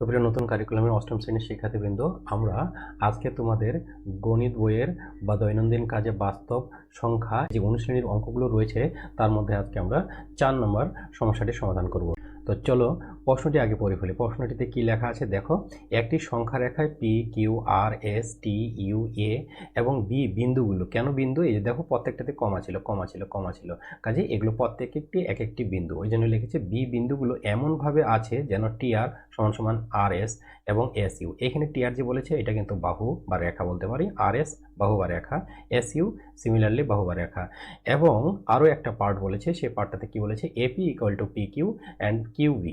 তো প্রিয় নতুন কারিকুলামের অষ্টম শ্রেণির শিক্ষার্থীবৃন্দ, আমরা আজকে তোমাদের গণিত বইয়ের বা দৈনন্দিন কাজে বাস্তব সংখ্যা যে অনুশ্রেণীর অঙ্কগুলো রয়েছে, তার মধ্যে আজকে আমরা চার নম্বর সমস্যাটি সমাধান করব। তো চলো প্রশ্নটি আগে পড়ে ফেলি। প্রশ্নটিতে কি লেখা আছে? দেখো, একটি সংখ্যা রেখায় P Q R S T U A এবং বি বিন্দুগুলো। কেন বিন্দু? এই যে দেখো, প্রত্যেকটাতে কমা ছিল কমা ছিল কমা ছিল। কাজে এগুলো প্রত্যেক একটি, এক একটি বিন্দু। ওই জন্য লিখেছে বি বিন্দুগুলো এমনভাবে আছে যেন টি আর সমান সমান আর এস এবং এস ইউ এখানে টি আর যে বলেছে, এটা কিন্তু বাহু বা রেখা বলতে পারি। আর এস বাহু বা রেখা এস ইউ সিমিলারলি বাহুবার রেখা এবং আরও একটা পার্ট বলেছে, সেই পার্টটাতে কি বলেছে? AP equal to P Q and Q B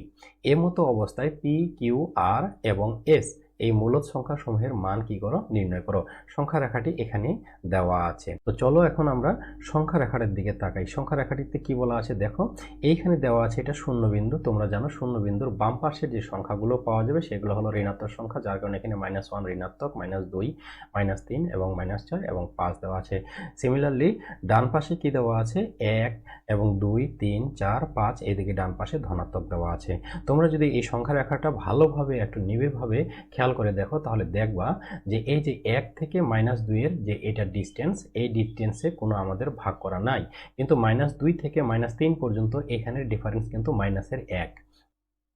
এর মতো অবস্থায় পি কিউ আর এবং এস এই মূলত সংখ্যা সমূহের মান কি করো? নির্ণয় করো। সংখ্যা রেখাটি এখানে দেওয়া আছে। তো চলো এখন আমরা সংখ্যা রেখাটির দিকে তাকাই। সংখ্যা রেখাটিতে কি বলা আছে দেখো? এইখানে দেওয়া আছে এটা শূন্য বিন্দু তোমরা জানো শূন্য বিন্দুর বাম পাশে যে সংখ্যাগুলো পাওয়া যাবে সেগুলো হলো ঋণাত্মক সংখ্যা, যার কারণে এখানে মাইনাস ওয়ান ঋণাত্মক মাইনাস দুই মাইনাস তিন এবং মাইনাস চার এবং পাঁচ দেওয়া আছে। সিমিলারলি ডান পাশে কি দেওয়া আছে? এক এবং দুই, তিন, চার, পাঁচ, এদিকে ডান পাশে ধনাত্মক দেওয়া আছে। তোমরা যদি এই সংখ্যা রেখাটা ভালোভাবে একটু নিবিড়ভাবে খেয়াল করে দেখো, তাহলে দেখবা যে এই যে এক থেকে মাইনাস দুইয়ের যে এটা ডিস্টেন্স এই ডিস্টেন্সে কোনো আমাদের ভাগ করা নাই। কিন্তু মাইনাস দুই থেকে মাইনাস তিন পর্যন্ত এখানের ডিফারেন্স কিন্তু মাইনাসের এক।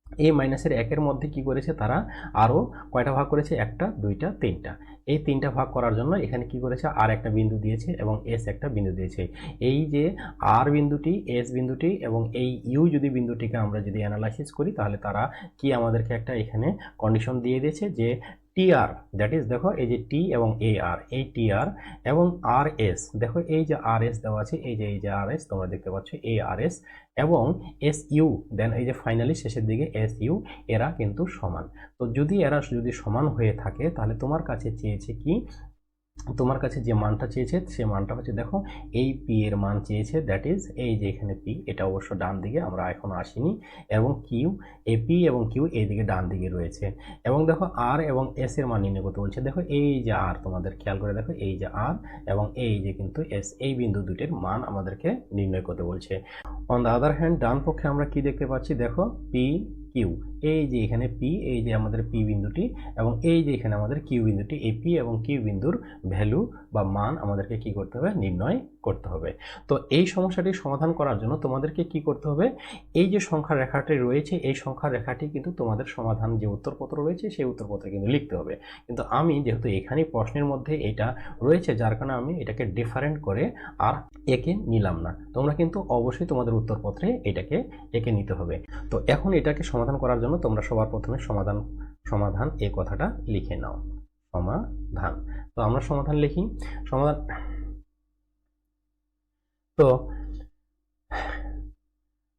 এই মাইনাসের একের মধ্যে কি করেছে তারা? আরও কয়টা ভাগ করেছে? একটা, দুইটা, তিনটা। এই তিনটা ভাগ করার জন্য এখানে কি করেছে? আর একটা বিন্দু দিয়েছে এবং এস একটা বিন্দু দিয়েছে। এই যে আর বিন্দুটি এস বিন্দুটি এবং এই ইউ যদি বিন্দুটিকে আমরা যদি অ্যানালাইসিস করি, তাহলে তারা কি আমাদেরকে একটা এখানে কন্ডিশন দিয়ে দিয়েছে যে টি আর দ্যাট ইজ দেখো, এই যে টি এবং এ আর এই টি আর এবং আর এস দেখো, এই যে আর এস দেওয়া আছে, এই যে এই যে আর এস তোমরা দেখতে পাচ্ছ এ আর এস এবং এস ইউ দেন এই যে ফাইনালি শেষের দিকে এস ইউ এরা কিন্তু সমান। তো যদি এরা যদি সমান হয়ে থাকে, তাহলে তোমার কাছে চেয়েছে কি? তোমার কাছে যে মানটা চেয়েছে, সে মানটা হচ্ছে দেখো, এই পি এর মান চেয়েছে দ্যাট ইজ এই যে এখানে পি এটা অবশ্য ডান দিকে, আমরা এখনও আসিনি, এবং কিউ এ পি এবং কিউ এই দিকে ডান দিকে রয়েছে। এবং দেখো আর এবং এস এর মান নির্ণয় করতে বলছে, দেখো এই যে আর তোমাদের খেয়াল করে দেখো, এই যে আর এবং এই যে কিন্তু এস এই বিন্দু দুটির মান আমাদেরকে নির্ণয় করতে বলছে। অন দ্য আদার হ্যান্ড ডান পক্ষে আমরা কি দেখতে পাচ্ছি, দেখো পি কিউ এই যে এখানে পি এই যে আমাদের পি বিন্দুটি এবং এই যে এখানে আমাদের কিউ বিন্দুটি, এই পি এবং কিউ বিন্দুর ভ্যালু বা মান আমাদেরকে কি করতে হবে? নির্ণয় করতে হবে। তো এই সমস্যাটি সমাধান করার জন্য তোমাদেরকে কি করতে হবে? এই যে সংখ্যা রেখাটি রয়েছে, এই সংখ্যা রেখাটি কিন্তু তোমাদের সমাধান যে উত্তরপত্র রয়েছে, সেই উত্তরপত্রে কিন্তু লিখতে হবে। কিন্তু আমি যেহেতু এখানেই প্রশ্নের মধ্যে এটা রয়েছে, যার কারণে আমি এটাকে ডিফারেন্ট করে আর একে নিলাম না। তোমরা কিন্তু অবশ্যই তোমাদের উত্তরপত্রে এটাকে একে নিতে হবে। তো এখন এটাকে সমাধান করার জন্য তোমরা সবার প্রথমে সমাধান সমাধান এই কথাটা লিখে নাও। সমাধান তো আমরা সমাধান লিখি। সমাধান তো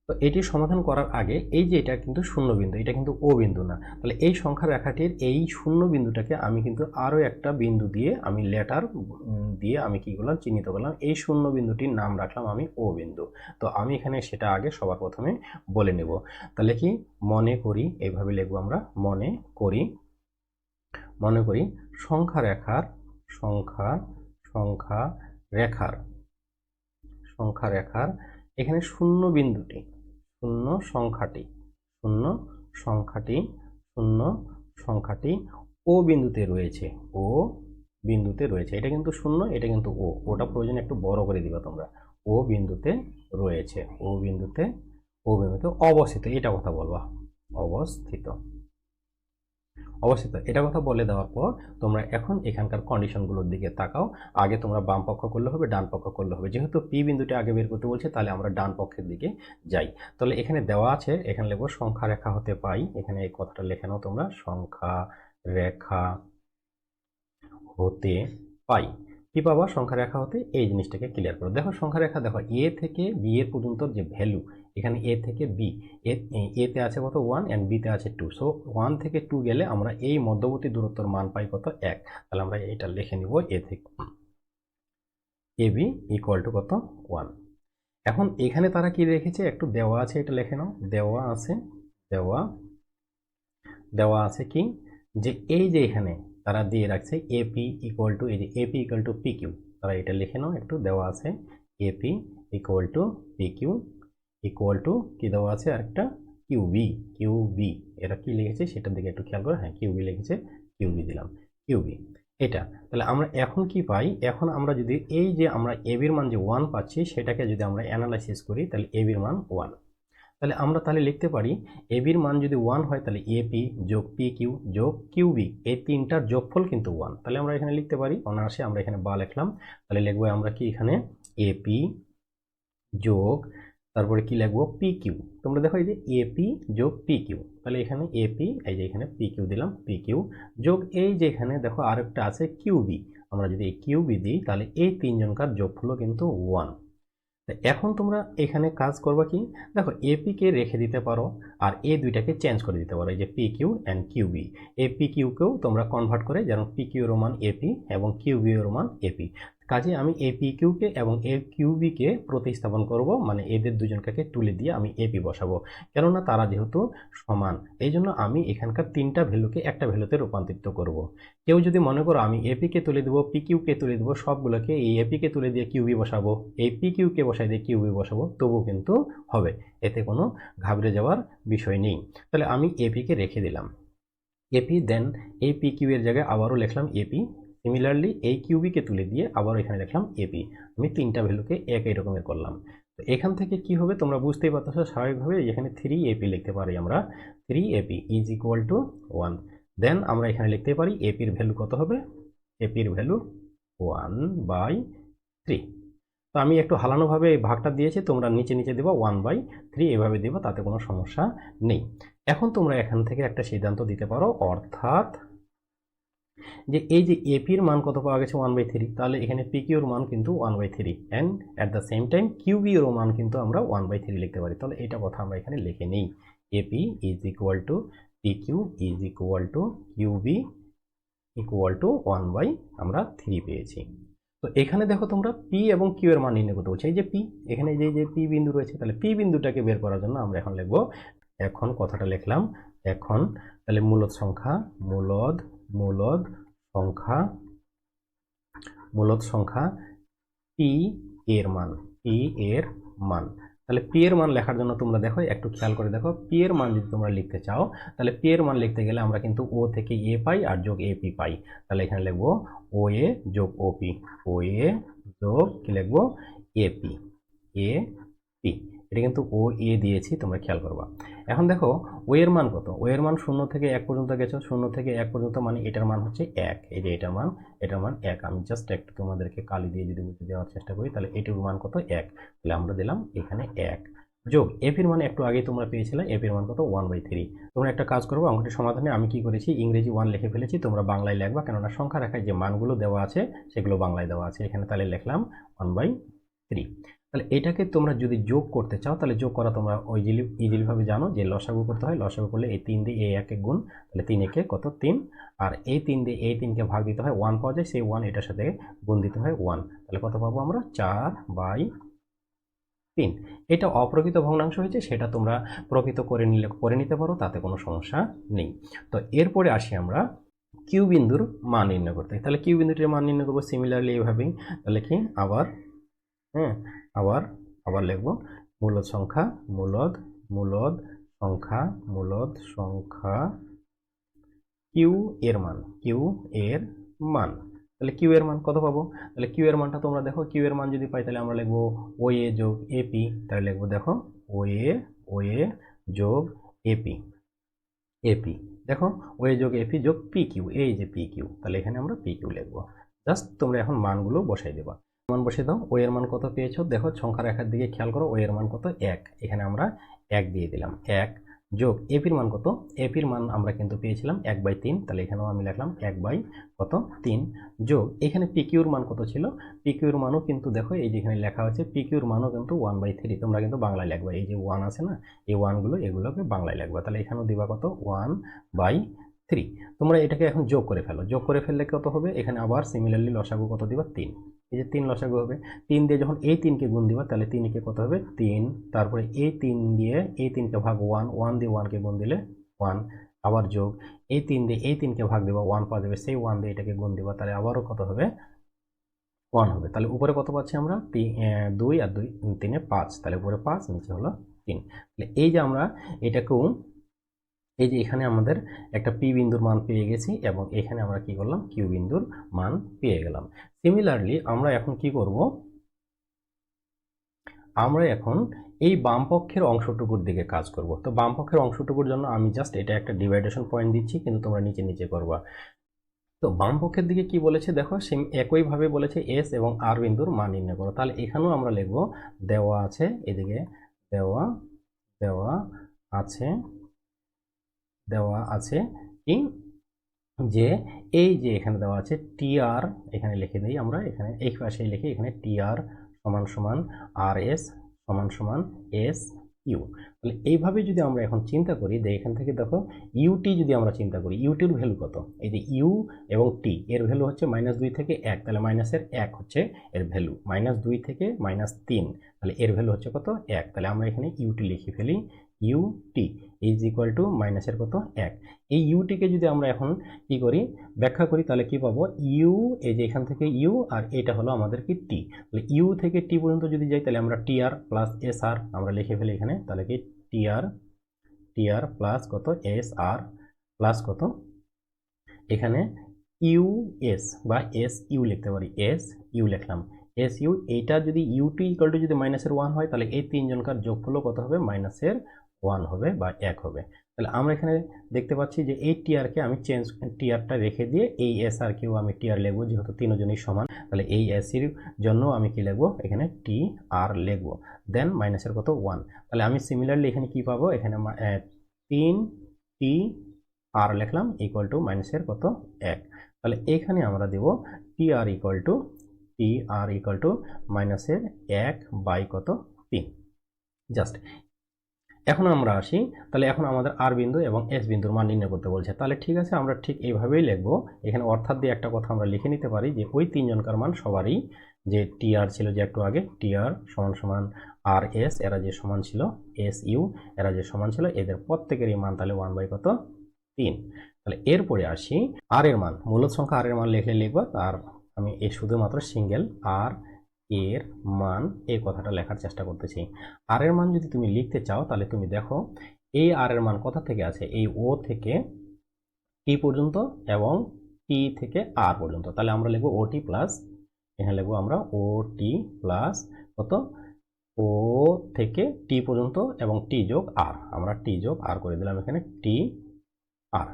তো এটি সমাধান করার আগে এই যে এটা কিন্তু শূন্য বিন্দু এটা কিন্তু ও বিন্দু না। তাহলে এই সংখ্যা রেখাটির এই শূন্য বিন্দুটাকে আমি কিন্তু আরও একটা বিন্দু দিয়ে আমি লেটার দিয়ে আমি কি করলাম, চিহ্নিত করলাম। এই শূন্য বিন্দুটির নাম রাখলাম আমি ও বিন্দু। তো আমি এখানে সেটা আগে সবার প্রথমে বলে নেব। তাহলে কি? মনে করি এইভাবে লিখব আমরা, মনে করি মনে করি সংখ্যা রেখার, সংখ্যা সংখ্যা রেখার। সংখ্যা রেখার এখানে শূন্য বিন্দুটি, শূন্য সংখ্যাটি শূন্য সংখ্যাটি শূন্য সংখ্যাটি ও বিন্দুতে রয়েছে, ও বিন্দুতে রয়েছে। এটা কিন্তু শূন্য, এটা কিন্তু ও। ওটা প্রয়োজন একটু বড় করে দিবা তোমরা। ও বিন্দুতে রয়েছে, ও বিন্দুতে ও বিন্দুতে অবস্থিত, এটা কথা বলবা। অবস্থিত। অবস্থিত এটা কথা বলে দেওয়ার পর তোমরা এখন এখানকার কন্ডিশনগুলোর দিকে তাকাও। আগে তোমরা বাম পক্ষ করলে হবে, ডান পক্ষ করলে হবে। যেহেতু পি বিন্দুটি আগে বের করতে বলছে, তাহলে আমরা ডান পক্ষের দিকে যাই। তাহলে এখানে দেওয়া আছে, এখানে লিখব সংখ্যা রেখা হতে পাই। এখানে এই কথাটা লিখে নাও তোমরা, সংখ্যা রেখা হতে পাই। কি পাবা? সংখ্যা রেখা হতে এই জিনিসটাকে ক্লিয়ার করো। দেখো সংখ্যা রেখা, দেখো এ থেকে বি এর পর্যন্ত যে ভ্যালু এখানে এ থেকে বি এতে আছে কত? ওয়ান অ্যান্ড বিতে আছে টু সো ওয়ান থেকে টু গেলে আমরা এই মধ্যবর্তী দূরত্বর মান পাই কত? এক। তাহলে আমরা এটা লিখে নিব এ থেকে এ বি ইকুয়াল টু কত? ওয়ান এখন এখানে তারা কি রেখেছে? একটু দেওয়া আছে, এটা লেখে নাও। দেওয়া আছে, দেওয়া দেওয়া আছে কি? যে এই যে এখানে তারা দিয়ে রাখছে এপি ইকুয়াল টু এই যে AP equal to P Q তারা এটা লিখে নাও, একটু দেওয়া আছে। AP equal to P Q equal to কি দেওয়া আছে? আরেকটা কিউবি কিউবি এটা কি লিখেছে? সেটার দিকে একটু খেয়াল করো হ্যাঁ কিউবি লিখেছে কিউবি দিলাম কিউবি এটা, তাহলে আমরা এখন কি পাই? এখন আমরা যদি এই যে আমরা এবির মান যে ওয়ান পাচ্ছি, সেটাকে যদি আমরা অ্যানালাইসিস করি, তাহলে এবির মান ওয়ান তাহলে আমরা তাহলে লিখতে পারি এবির মান যদি ওয়ান হয়, তাহলে এপি যোগ পি কিউ যোগ কিউবি এই তিনটার যোগফল কিন্তু ওয়ান তাহলে আমরা এখানে লিখতে পারি, অনায়াসে আমরা এখানে বা লিখলাম। তাহলে লিখব আমরা কি এখানে? এপি যোগ তারপরে কি লিখব? পি কিউ তোমরা দেখো এই যে এপি যোগ পি কিউ তাহলে এখানে এপি এই যে এখানে পি কিউ দিলাম পি কিউ যোগ এই যে এখানে দেখো আরেকটা আছে কিউবি আমরা যদি এই কিউবি দিই, তাহলে এই তিনজনকার যোগফলও কিন্তু ওয়ান এখন তোমরা এখানে কাজ করবা কি? দেখো এপিকে রেখে দিতে পারো, আর এ দুইটাকে চেঞ্জ করে দিতে পারো, এই যে P Q and QB A P কিউকেও তোমরা কনভার্ট করে যেমন পি কিউ রোমান এপি এবং কিউবি রোমান এপি কাজে আমি এ পি কিউকে এবং এ কিউবিকে প্রতিস্থাপন করব মানে এদের দুজনকে তুলে দিয়ে আমি এপি বসাবো। কেননা তারা যেহেতু সমান এই জন্য আমি এখানকার তিনটা ভ্যালুকে একটা ভ্যালুতে রূপান্তরিত করব। কেউ যদি মনে করো আমি এপিকে তুলে দেবো পি কিউকে তুলে দেবো, সবগুলোকে এই এপিকে তুলে দিয়ে কিউবি বসাবো, এই পি কিউকে বসাই দিয়ে কিউবি বসাবো তবু কিন্তু হবে। এতে কোনো ঘাবড়ে যাওয়ার বিষয় নেই। তাহলে আমি এপিকে রেখে দিলাম। এপি দেন এই পি কিউ এর জায়গায় আবারও লিখলাম এপি সিমিলারলি এই কিউবিকে তুলে দিয়ে আবার এখানে লিখলাম এপি আমি তিনটা ভ্যালুকে একই রকমের করলাম। তো এখান থেকে কি হবে তোমরা বুঝতেই পারতেছো স্বাভাবিকভাবে এখানে থ্রি এপি লিখতে পারি আমরা। Three AP is equal to one then আমরা এখানে লিখতে পারি এপির ভ্যালু কত হবে? এপির ভ্যালু ওয়ান বাই থ্রি তো আমি একটু হালানোভাবে এই ভাগটা দিয়েছি, তোমরা নিচে নিচে দেবো ওয়ান বাই থ্রি এভাবে দেবো, তাতে কোনো সমস্যা নেই। এখন তোমরা এখান থেকে একটা সিদ্ধান্ত দিতে পারো, অর্থাৎ যে এই যে এপির মান কত পাওয়া গেছে ওয়ান বাই থ্রি তাহলে এখানে পিকিউর মান কিন্তু one by three and at the same time কিউবিওর মান কিন্তু আমরা ওয়ান বাই থ্রি লিখতে পারি। তাহলে এটা কথা আমরা এখানে লিখে নিই। AP is equal to PQ is equal to QB equal to one by আমরা থ্রি পেয়েছি। তো এখানে দেখো তোমরা পি এবং কিউ এর মান নির্ণয় করতে বলছে। এই যে পি এখানে যে যে পি বিন্দু রয়েছে, তাহলে পি বিন্দুটাকে বের করার জন্য আমরা এখন লিখব, এখন কথাটা লিখলাম, এখন তাহলে মূলদ সংখ্যা, মূলদ মূলদ সংখ্যা মূলদ সংখ্যা পি এর মান, পি এর মান। তাহলে পি এর মান লেখার জন্য তোমরা দেখো, একটু খেয়াল করে দেখো, পি এর মান যদি তোমরা লিখতে চাও, তাহলে পি এর মান লিখতে গেলে আমরা কিন্তু ও থেকে এ পাই আর যোগ এ পি পাই। তাহলে এখানে লিখব ও এ যোগ ও পি, ও এ যোগ কি লিখব? A P A P. এটা কিন্তু ও, এ দিয়েছি, তোমরা খেয়াল করবা। এখন দেখো, ও এর মান কত? ও এর মান শূন্য থেকে এক পর্যন্ত গেছো। শূন্য থেকে এক পর্যন্ত মানে এটার মান হচ্ছে এক। এই যে এটার মান এটার মান এক। আমি জাস্ট একটু তোমাদেরকে কালি দিয়ে যদি বুঝে দেওয়ার চেষ্টা করি, তাহলে এটির মান কত? এক। তাহলে আমরা দিলাম এখানে এক। যোগ এফির মানে একটু আগে তোমরা পেয়েছিলে এফির মান কত? ওয়ান বাই থ্রি তোমরা একটা কাজ করব অঙ্কটির সমাধানে আমি কি করেছি? ইংরেজি ওয়ান লিখে ফেলেছি, তোমরা বাংলায় লিখবা, কেননা সংখ্যা রেখায় যে মানগুলো দেওয়া আছে, সেগুলো বাংলায় দেওয়া আছে। এখানে তাহলে লিখলাম ওয়ান বাই থ্রি তাহলে এটাকে তোমরা যদি যোগ করতে চাও, তাহলে যোগ করা তোমরা ইজিলি ইজিলিভাবে জানো যে লসাগু করতে হয়। লসাগু করলে এই তিন দিয়ে এই একে গুণ, তাহলে তিন একে কত? তিন। আর এই তিন দিয়ে এই তিনকে ভাগ দিতে হয় ওয়ান পাওয়া যায়, সেই ওয়ান এটার সাথে গুণ দিতে হয় ওয়ান তাহলে কত পাবো আমরা? চার বাই তিন। এটা অপ্রকৃত ভগ্নাংশ হয়েছে, সেটা তোমরা প্রকৃত করে নিলে, করে নিতে পারো, তাতে কোনো সমস্যা নেই। তো এরপরে আসি আমরা কিউ বিন্দুর মান নির্ণয় করতে। তাহলে কিউ বিন্দুটির মান নির্ণয় করব সিমিলারলি এইভাবেই। তাহলে কি? আবার হ্যাঁ আবার আবার লিখব। মূলদ সংখ্যা, মূলদ মূলদ সংখ্যা মূলদ সংখ্যা কিউ এর মান কিউ এর মান। তাহলে কিউ এর মান কত পাবো? তাহলে কিউ এর মানটা তোমরা দেখো কিউ এর মান যদি পাই তাহলে আমরা লিখব ও এ যোগ এপি তাহলে লিখব দেখো ও এ ও এ যোগ এপি এপি দেখো ও এ যোগ এপি যোগ পি কিউ এই যে পি কিউ তাহলে এখানে আমরা পি কিউ লিখব। জাস্ট তোমরা এখন মানগুলো বসাই দেবা। মান বসে দাও ও এর মান কত পেয়েছ? দেখো সংখ্যা রেখার দিকে খেয়াল করো ও এর মান কত? এক। এখানে আমরা এক দিয়ে দিলাম, এক যোগ এপির মান কত? এপির মান আমরা কিন্তু পেয়েছিলাম এক বাই তিন, তাহলে এখানেও আমি লিখলাম এক বাই কত? তিন যোগ, এখানে পিকিউর মান কত ছিল? পিকিউর মানও কিন্তু দেখো, এই যেখানে লেখা আছে পিকিউর মানও কিন্তু ওয়ান বাই থ্রি তোমরা কিন্তু বাংলায় লিখবা, এই যে ওয়ান আছে না, এই ওয়ানগুলো এগুলোকে বাংলায় লিখবা, তাহলে এখানেও দিবা কত? ওয়ান বাই থ্রি তোমরা এটাকে এখন যোগ করে ফেলো, যোগ করে ফেললে কত হবে? এখানে আবার সিমিলারলি লসাগু কত দিবা? তিন। এই যে তিন লসাগু হবে, তিন দিয়ে যখন এই তিনকে গুণ দিবা, তাহলে তিনকে কত হবে? তিন। তারপরে এই তিন দিয়ে এই তিনকে ভাগ ওয়ান ওয়ান দিয়ে ওয়ানকে গুণ দিলে ওয়ান আবার যোগ। এই তিন দিয়ে এই তিনকে ভাগ দেবা ওয়ান পাওয়া যাবে, সেই ওয়ান দিয়ে এটাকে গুণ দিবা, তাহলে আবারও কত হবে? ওয়ান হবে। তাহলে উপরে কত পাচ্ছি আমরা? দুই আর দুই, তিনে পাঁচ। তাহলে উপরে পাঁচ, নিচে হলো তিন। তাহলে এই যে আমরা এটাকেও এই যে এখানে আমাদের একটা পি বিন্দুর মান পেয়ে গেছি এবং এখানে আমরা কি করলাম? কিউ বিন্দুর মান পেয়ে গেলাম। সিমিলারলি আমরা এখন কি করব? আমরা এখন এই বামপক্ষের অংশটুকুর দিকে কাজ করব। তো বামপক্ষের অংশটুকুর জন্য আমি জাস্ট এটা একটা ডিভাইডেশন পয়েন্ট দিচ্ছি, কিন্তু তোমরা নিচে নিচে করবা। তো বামপক্ষের দিকে কি বলেছে? দেখো সেম একইভাবে বলেছে এস এবং আর বিন্দুর মান নির্ণয় করো। তাহলে এখানেও আমরা লিখব দেওয়া আছে, এদিকে দেওয়া দেওয়া আছে দেওয়া আছে কি? যে এই যে এখানে দেওয়া আছে টি আর এখানে লিখে দিই আমরা, এখানে এই পাশে লিখে এখানে টি আর সমান সমান আর এস সমান সমান এস ইউ তাহলে এইভাবে যদি আমরা এখন চিন্তা করি, যে এখান থেকে দেখো ইউটি যদি আমরা চিন্তা করি ইউটির ভ্যালু কত? এই যে ইউ এবং টি এর ভ্যালু হচ্ছে মাইনাস দুই থেকে এক, তাহলে মাইনাসের এক হচ্ছে এর ভ্যালু মাইনাস দুই থেকে মাইনাস তিন, তাহলে এর ভ্যালু হচ্ছে কত? এক। তাহলে আমরা এখানে ইউটি লিখে ফেলি ইউটি ইজ ইকুয়াল টু মাইনাসের কত? এক। এই ইউটিকে যদি আমরা এখন কি করি, ব্যাখ্যা করি, তাহলে কি পাবো? ইউ এই যে এখান থেকে ইউ আর এটা হলো আমাদের কি টি তাহলে ইউ থেকে টি পর্যন্ত যদি যাই, তাহলে আমরা টি আর প্লাস এস আর আমরা লিখে ফেলি এখানে, তাহলে কি T R T R plus কত? এস আর প্লাস কত? এখানে ইউ এস বা এস ইউ লিখতে পারি। এস ইউ লিখলাম। এস ইউ এইটা যদি ইউটি ইকাল টু যদি মাইনাসের ওয়ান হয়, তাহলে এই তিনজনকার যোগফলও কত হবে? মাইনাসের ওয়ান হবে বা এক হবে। তাহলে আমরা এখানে দেখতে পাচ্ছি যে এই টিআরকে আমি চেঞ্জ টিআরটা রেখে দিয়ে এই এস আর কেও আমি টিআর লিখব, যেহেতু তিনজনই সমান, তাহলে এই এসির জন্য আমি কি লিখব? এখানে টি আর লিখব। দেন মাইনাসের কত? ওয়ান তাহলে আমি সিমিলারলি এখানে কি পাবো? এখানে তিন টি আর লিখলাম ইকুয়াল টু মাইনাসের কত? এক। তাহলে এখানে আমরা দেব T R equal to T R equal to মাইনাসের এক বাই কত? তিন। জাস্ট এখন আমরা আসি, তাহলে এখন আমাদের আর বিন্দু এবং এস বিন্দুর মান নির্ণয় করতে বলছে। তাহলে ঠিক আছে, আমরা ঠিক এইভাবেই লিখব। এখানে অর্থাৎ দিয়ে একটা কথা আমরা লিখে নিতে পারি যে ওই তিনজনকার মান সবারই যে টি আর ছিল যে একটু আগে টি আর সমান সমান আর এস এরা যে সমান ছিল এস ইউ এরা যে সমান ছিল এদের প্রত্যেকেরই মান তাহলে ওয়ান বাই কত? তিন। তাহলে এরপরে আসি আর এর মান মূলত সংখ্যা আর এর মান লিখলে লিখব তার আমি এই শুধুমাত্র সিঙ্গেল আর এর মান এই কথাটা লেখার চেষ্টা করতেছি। আর এর মান যদি তুমি লিখতে চাও, তাহলে তুমি দেখো, এই আর এর মান কোথা থেকে আছে? এই ও থেকে টি পর্যন্ত এবং টি থেকে আর পর্যন্ত। তাহলে আমরা লিখব ও টি প্লাস এখানে লিখব আমরা ও টি প্লাস কত? ও থেকে টি পর্যন্ত এবং টি যোগ আর আমরা টি যোগ আর করে দিলাম এখানে টি আর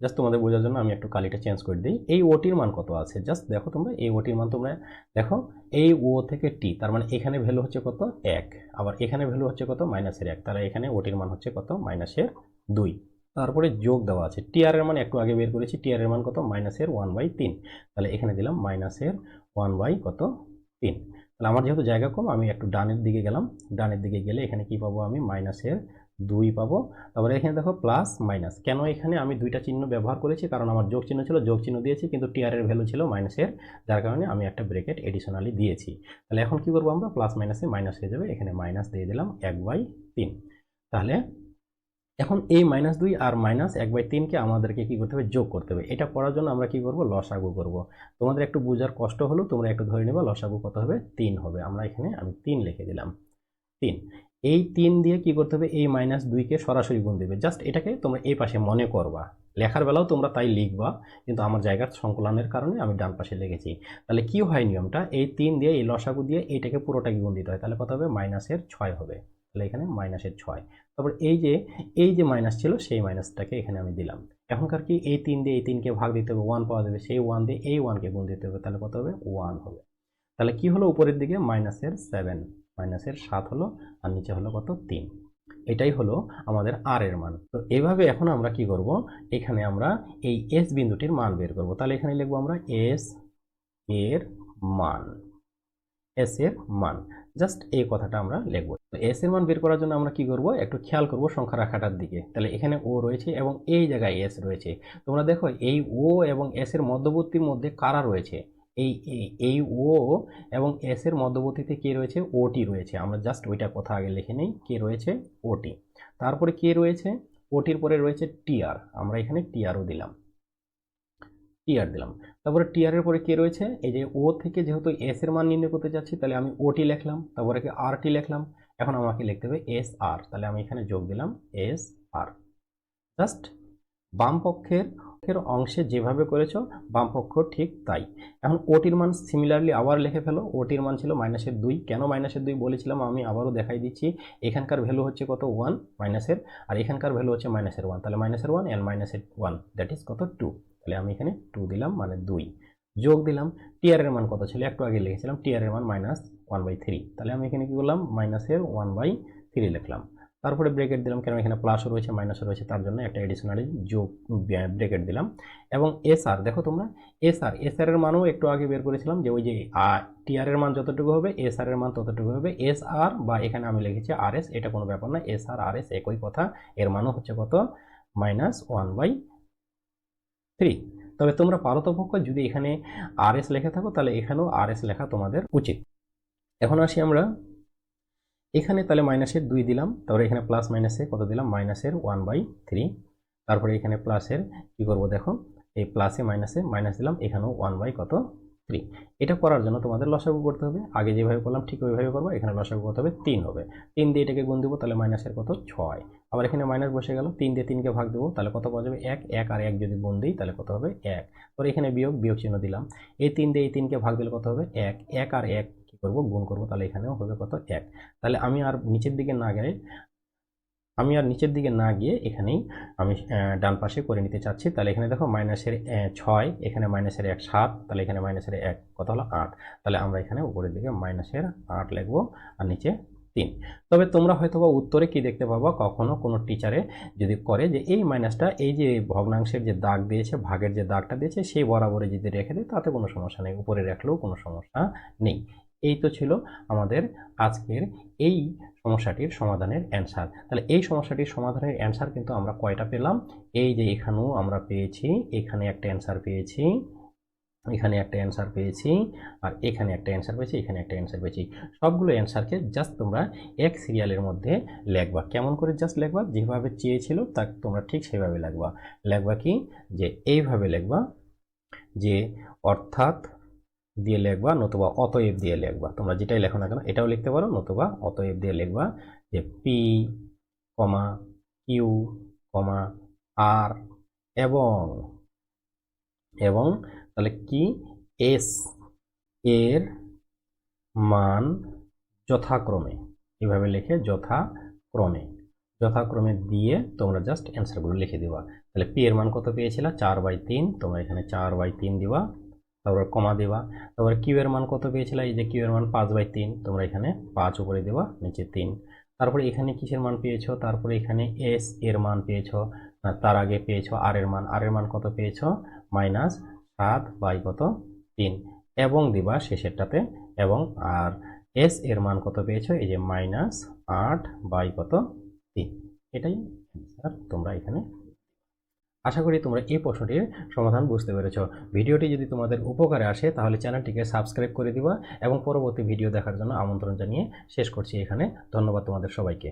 জাস্ট তোমাদের বোঝার জন্য আমি একটু কালিটা চেঞ্জ করে দিই। এই ওটির মান কত আছে? জাস্ট দেখো তোমরা, এই ওটির মান তোমরা দেখো, এই ও থেকে টি তার মানে এখানে ভ্যালু হচ্ছে কত? এক। আবার এখানে ভ্যালু হচ্ছে কত? মাইনাসের এক। তাহলে এখানে ওটির মান হচ্ছে কত? মাইনাসের দুই। তারপরে যোগ দেওয়া আছে। টিআর এর মান একটু আগে বের করেছি। টিআর এর মান কত? মাইনাসের ওয়ান বাই তিন। তাহলে এখানে দিলাম মাইনাসের ওয়ান বাই কত? তিন। তাহলে আমার যেহেতু জায়গা কম, আমি একটু ডানের দিকে গেলাম। ডানের দিকে গেলে এখানে কি পাবো আমি? মাইনাসের দুই পাবো। তারপরে এখানে দেখো প্লাস মাইনাস কেন এখানে আমি দুইটা চিহ্ন ব্যবহার করেছি? কারণ আমার যোগ চিহ্ন ছিল যোগ চিহ্ন দিয়েছি, কিন্তু টিআর এর ভ্যালু ছিল মাইনাসের যার কারণে আমি একটা ব্রেকেট এডিশনালি দিয়েছি। তাহলে এখন কি করব আমরা? প্লাস মাইনাসে মাইনাস হয়ে যাবে। এখানে মাইনাস দিয়ে দিলাম এক বাই তিন। তাহলে এখন এই মাইনাস দুই আর মাইনাস এক বাই তিনকে আমাদেরকে কী করতে হবে? যোগ করতে হবে। এটা করার জন্য আমরা কি করব? লসাগু করব। তোমাদের একটু বোঝার কষ্ট হলো, তোমরা একটু ধরে নেবা, লসাগু কত হবে? তিন হবে। আমরা এখানে আমি তিন লিখে দিলাম। তিন। এই তিন দিয়ে কি করতে হবে? এই মাইনাস দুইকে সরাসরি গুণ দেবে। জাস্ট এটাকে তোমরা এই পাশে মনে করবা। লেখার বেলাও তোমরা তাই লিখবা, কিন্তু আমার জায়গার সংকলনের কারণে আমি ডান পাশে লিখেছি তাহলে কি হয় নিয়মটা? এই তিন দিয়ে, এই লসাগু দিয়ে এইটাকে পুরোটাকে গুণ দিতে হয়। তাহলে কত হবে? মাইনাসের ছয় হবে। তাহলে এখানে মাইনাসের ছয়। তারপর এই যে এই যে মাইনাস ছিল, সেই মাইনাসটাকে এখানে আমি দিলাম। এখনকার কি? এই তিন দিয়ে, এই তিনকে ভাগ দিতে হবে ওয়ান পাওয়া যাবে। সেই ওয়ান দিয়ে এই ওয়ানকে গুণ দিতে হবে। তাহলে কত হবে? ওয়ান হবে। তাহলে কি হলো উপরের দিকে? মাইনাসের সেভেন মাইনাসের সাত হলো আর নিচে হলো কত তিন। এটাই হলো আমাদের আর এর মান। তো এভাবে এখন আমরা কি করব? এখানে আমরা এই এস বিন্দুটির মান বের করব। তাহলে এখানে লিখব আমরা এস এর মান। এস এর মান। জাস্ট এই কথাটা আমরা লিখব। তো এস এর মান বের করার জন্য আমরা কি করব? একটু খেয়াল করব সংখ্যা রাখাটার দিকে। তাহলে এখানে ও রয়েছে এবং এই জায়গায় এস রয়েছে। তোমরা দেখো এই ও এবং এস এর মধ্যবর্তীর মধ্যে কারা রয়েছে? এই, এই- ও এবং এস এর মধ্যবর্তীতে কে রয়েছে? ওটি রয়েছে। আমরা জাস্ট ওইটা কথা আগে লিখে নেই। কে রয়েছে? ওটি তারপরে কে রয়েছে? ওটির পরে রয়েছে টিআর আমরা এখানে টিআরও দিলাম। টিআর দিলাম। তারপরে টিআর এর পরে কে রয়েছে? এই যে ও থেকে যেহেতু এস এর মান নির্ণয় করতে যাচ্ছি তাহলে আমি ওটি লিখলাম। তারপরে কি আর টি লিখলাম? এখন আমাকে লিখতে হবে এস আর। তাহলে আমি এখানে যোগ দিলাম এস আর। জাস্ট বাম পক্ষের পক্ষের অংশে যেভাবে করেছ বাম পক্ষ ঠিক তাই। এখন ওটির মান সিমিলারলি আবার লিখে ফেলো। ওটির মান ছিল মাইনাসের দুই। কেন মাইনাসের দুই বলেছিলাম? আমি আবারও দেখাই দিচ্ছি। এখানকার ভ্যালু হচ্ছে কত? ওয়ান মাইনাসের আর এখানকার ভ্যালু হচ্ছে মাইনাসের ওয়ান তাহলে মাইনাসের ওয়ান অ্যান্ড মাইনাসের ওয়ান দ্যাট ইজ কত? টু তাহলে আমি এখানে টু দিলাম মানে দুই। যোগ দিলাম। টিআর এর মান কত ছিল? একটু আগে লিখেছিলাম টিআর এর মান মাইনাস ওয়ান বাই থ্রি তাহলে আমি এখানে কী করলাম? মাইনাসের ওয়ান বাই থ্রি লিখলাম। তারপরে ব্রেকেট দিলাম কারণ এখানে প্লাসও রয়েছে মাইনাসও রয়েছে, তার জন্য একটা এডিশনালি যোগ ব্রেকেট দিলাম। এবং এস আর দেখো তোমরা এস আর এস আর এর মানও একটু আগে বের করেছিলাম যে ওই যে টিআর এর মান যতটুকু হবে এস আর এর মান ততটুকু হবে। এস আর বা এখানে আমি লিখেছি আর এস এটা কোনো ব্যাপার না এস আর আর এস একই কথা, এর মানও হচ্ছে কত? মাইনাস ওয়ান বাই থ্রি তবে তোমরা পারতপক্ষ যদি এখানে আর এস লেখা থাকো, তাহলে এখানেও আর এস লেখা তোমাদের উচিত। এখন আসি আমরা এখানে তাহলে মাইনাসের দুই দিলাম, তারপরে এখানে প্লাস মাইনাসে কত দিলাম? মাইনাসের ওয়ান বাই থ্রি তারপরে এখানে প্লাসের কী করব দেখো? এই প্লাসে মাইনাসে মাইনাস দিলাম, এখানেও ওয়ান বাই কত? থ্রি এটা করার জন্য তোমাদের লসাগু করতে হবে। আগে যেভাবে করলাম, ঠিক ওইভাবে করব। এখানে লসাগু করতে হবে তিন হবে। তিন দিয়ে এটাকে গুণ দেবো, তাহলে মাইনাসের কত? ছয়। আবার এখানে মাইনাস বসে গেল। তিন দিয়ে তিনকে ভাগ দেবো, তাহলে কত পাওয়া যাবে? এক। এক আর এক যদি গুণ দিই, তাহলে কত হবে? এক। পরে এখানে বিয়োগ বিয়োগ চিহ্ন দিলাম। এই তিন দিয়ে এই তিনকে ভাগ দিলে কত হবে? এক। এক আর এক কী করব, গুণ করব, তাহলে এখানেও হবে কত এক। তাহলে আমি আর নিচের দিকে না গেলে, আমি আর নিচের দিকে না গিয়ে এখানেই আমি ডান পাশে করে নিতে চাচ্ছি। তাহলে এখানে দেখো মাইনাসের ছয়, এখানে মাইনাসের এক সাত, তাহলে এখানে মাইনাসের এক, কত হলো আট। তাহলে আমরা এখানে উপরের দিকে মাইনাসের আট লিখব আর নিচে তিন। তবে তোমরা হয়তো বা উত্তরে কি দেখতে পাবা? কখনো কোনো টিচারে যদি করে যে এই মাইনাসটা, এই যে ভগ্নাংশের যে দাগ দিয়েছে, ভাগের যে দাগটা দিয়েছে, সেই বরাবরে যদি রেখে দেয়, তাতে কোনো সমস্যা নেই। উপরে রাখলেও কোনো সমস্যা নেই। এই তো ছিল আমাদের আজকের এই সমস্যাটির সমাধানের অ্যান্সার তাহলে এই সমস্যাটির সমাধানের অ্যান্সার কিন্তু আমরা কয়টা পেলাম? এই যে এখানেও আমরা পেয়েছি, এখানে একটা অ্যান্সার পেয়েছি, এখানে একটা অ্যান্সার পেয়েছি, আর এখানে একটা অ্যান্সার পেয়েছি, এখানে একটা অ্যান্সার পেয়েছি। সবগুলো অ্যান্সারকে জাস্ট তোমরা এক সিরিয়ালের মধ্যে লেখবা। কেমন করে জাস্ট লেখবা? যেভাবে চেয়েছিল তা তোমরা ঠিক সেভাবে লেখবা। লেখবা কি? যে এইভাবে লেখবা যে অর্থাৎ দিয়ে লিখবা নতুবা অতএব দিয়ে লিখবা। তোমরা যেটাই লেখো না কেন, এটাও লিখতে পারো, নতুবা অতএব দিয়ে লিখবা যে পি কমা কিউ কমা আর এবং এবং তাহলে কি? এস এর মান যথাক্রমে। এভাবে লিখে যথাক্রমে। যথাক্রমে দিয়ে তোমরা জাস্ট অ্যান্সারগুলো লিখে দিবা। তাহলে পি এর মান কত পেয়েছিলা? চার বাই তিন। তোমরা এখানে চার বাই তিন দিবা। তারপর কমা দেবা। তারপরে কিউ এর মান কত পেয়েছিল? এই যে কিউ এর মান পাঁচ বাই তিন, তোমরা এখানে পাঁচ উপরে দেবা, নিচে তিন। তারপরে এখানে কিসের মান পেয়েছ? তারপরে এখানে এস এর মান পেয়েছ তার আগে পেয়েছ আর এর মান। আর এর মান কত পেয়েছ? মাইনাস সাত বাই কত? তিন। এবং দিবা শেষেরটাতে। এবং আর এস এর মান কত পেয়েছ? এই যে মাইনাস আট বাই কত? তিন। এটাই তোমরা এখানে আশা করি তোমরা এই প্রশ্নটির সমাধান বুঝতে পেরেছ। ভিডিওটি যদি তোমাদের উপকারে আসে, তাহলে চ্যানেলটিকে সাবস্ক্রাইব করে দিবা এবং পরবর্তী ভিডিও দেখার জন্য আমন্ত্রণ জানিয়ে শেষ করছি এখানে। ধন্যবাদ তোমাদের সবাইকে।